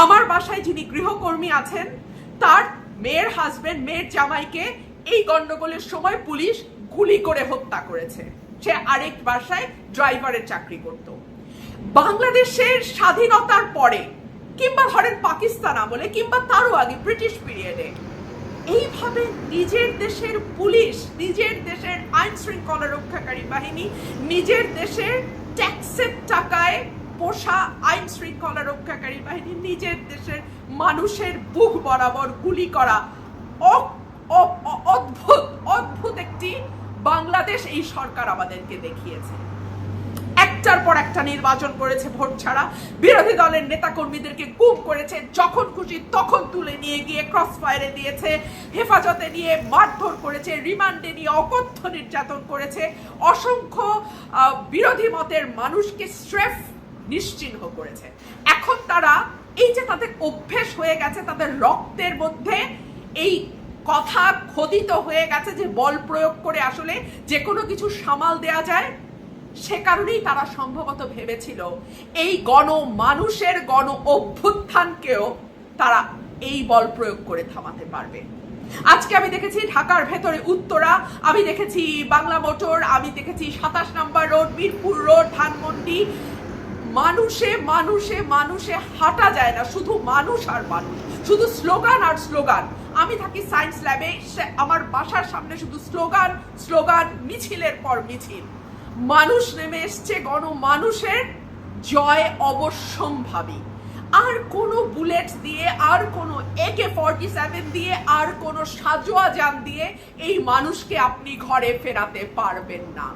আমার বাসায় যিনি গৃহকর্মী আছেন, তার মেয়ের হাজবেন্ড মেয়ের জামাইকে এই গন্ডগোলের সময় পুলিশ গুলি করে হত্যা করেছে। সে আরেক বাসায় ড্রাইভারের চাকরি করত। বাংলাদেশের স্বাধীনতার পরে, কিংবা ধরেন পাকিস্তান আমলে, কিংবা তারও আগে ব্রিটিশ পিরিয়ডে, এইভাবে নিজের দেশের পুলিশ, নিজের দেশের আইন শৃঙ্খলা রক্ষাকারী বাহিনী, নিজের দেশের ট্যাক্সের টাকায় পোষা আইন শৃঙ্খলা রক্ষাকারী বাহিনী নিজের দেশের মানুষের বুক বরাবর গুলি করা অদ্ভুত অদ্ভুত একটি বাংলাদেশ এই সরকার আমাদেরকে দেখিয়েছে। একটার পর একটা নির্বাচন করেছে ভোট ছাড়া। বিরোধী দলের নেতা কর্মীদেরকে গুম করেছে, যখন খুশি তখন তুলে নিয়ে গিয়ে ক্রস ফায়ারে দিয়েছে, হেফাজতে নিয়ে মারধর করেছে, রিমান্ডে নিয়ে অকথ্য নির্যাতন করেছে। অসংখ্য বিরোধী মতের মানুষকে স্রেফ নিশ্চিহ্ন করেছে। এখন তারা এই যে তাদের অভ্যেস হয়ে গেছে, তাদের রক্তের মধ্যে এই কথা খোদিত হয়ে গেছে যে বল প্রয়োগ করে আসলে যে কোনো কিছু সামাল দেয়া যায়, সে কারণেই তারা সম্ভবত ভেবেছিল এই গণ মানুষের গণ অভ্যুত্থানকেও তারা এই বল প্রয়োগ করে থামাতে পারবে। আজকে আমি দেখেছি ঢাকার ভেতরে উত্তরা, আমি দেখেছি বাংলা মোটর, আমি দেখেছি সাতাশ number road, Mirpur road, Dhanmondi মানুষে মানুষে মানুষে হাঁটা যায় না, শুধু মানুষ আর মানুষ। শুধু স্লোগান আর স্লোগান। আমি থাকি সায়েন্স ল্যাবে আমার বাসার সামনে শুধু স্লোগান স্লোগান, মিছিলের পর মিছিল। মানুষ নেমে এসছে গণ মানুষের জয় অবশ্যম্ভাবী। আর কোনো বুলেট দিয়ে, আর কোনো একে ফর্টি সেভেন দিয়ে, আর কোনো সাজোয়া যান দিয়ে এই মানুষকে আপনি ঘরে ফেরাতে পারবেন না।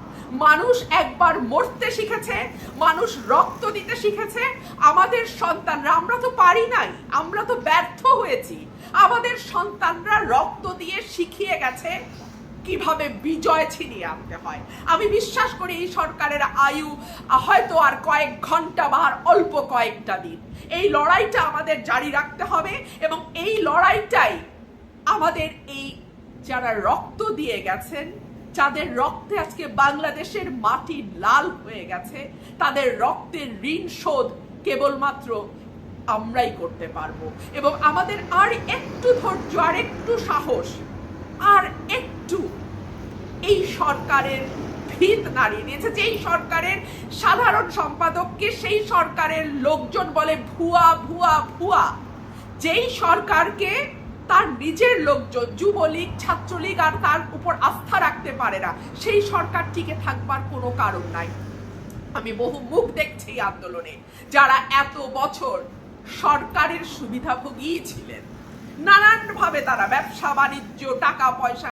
মানুষ একবার মরতে শিখেছে, মানুষ রক্ত দিতে শিখেছে, আমাদের সন্তানরা, আমরা তো পারি নাই, আমরা তো ব্যর্থ হয়েছি, আমাদের সন্তানরা রক্ত দিয়ে শিখিয়ে গেছে কীভাবে বিজয় ছিনিয়ে আনতে হয়। আমি বিশ্বাস করি এই সরকারের আয়ু হয়তো আর কয়েক ঘণ্টা বা আর অল্প কয়েকটা দিন। এই লড়াইটা আমাদের জারি রাখতে হবে এবং এই লড়াইটাই আমাদের এই যারা রক্ত দিয়ে গেছেন যাদের রক্তে আজকে বাংলাদেশের মাটি লাল হয়ে গেছে, তাদের রক্তের ঋণ শোধ কেবলমাত্র আমরাই করতে পারব। এবং আমাদের আর একটু ধৈর্য, আর একটু সাহস, আর একটু এই সরকারের ভিত নাড়িয়ে দিয়েছে। যেই সরকারের সাধারণ সম্পাদককে সেই সরকারের লোকজন বলে ভুয়া ভুয়া ভুয়া। যেই সরকারকে তার নিজের লোকজন, যুবলীগ, ছাত্রলীগ আর তার উপর আস্থা রাখতে পারে না। সেই সরকার টিকে থাকবার কোনো কারণ নাই। আমি বহু মুখ দেখছি আন্দোলনে, যারা এত বছর সরকারের সুবিধাভোগী ছিলেন। নানানভাবে তারা ব্যবসা, বাণিজ্য, টাকা, পয়সা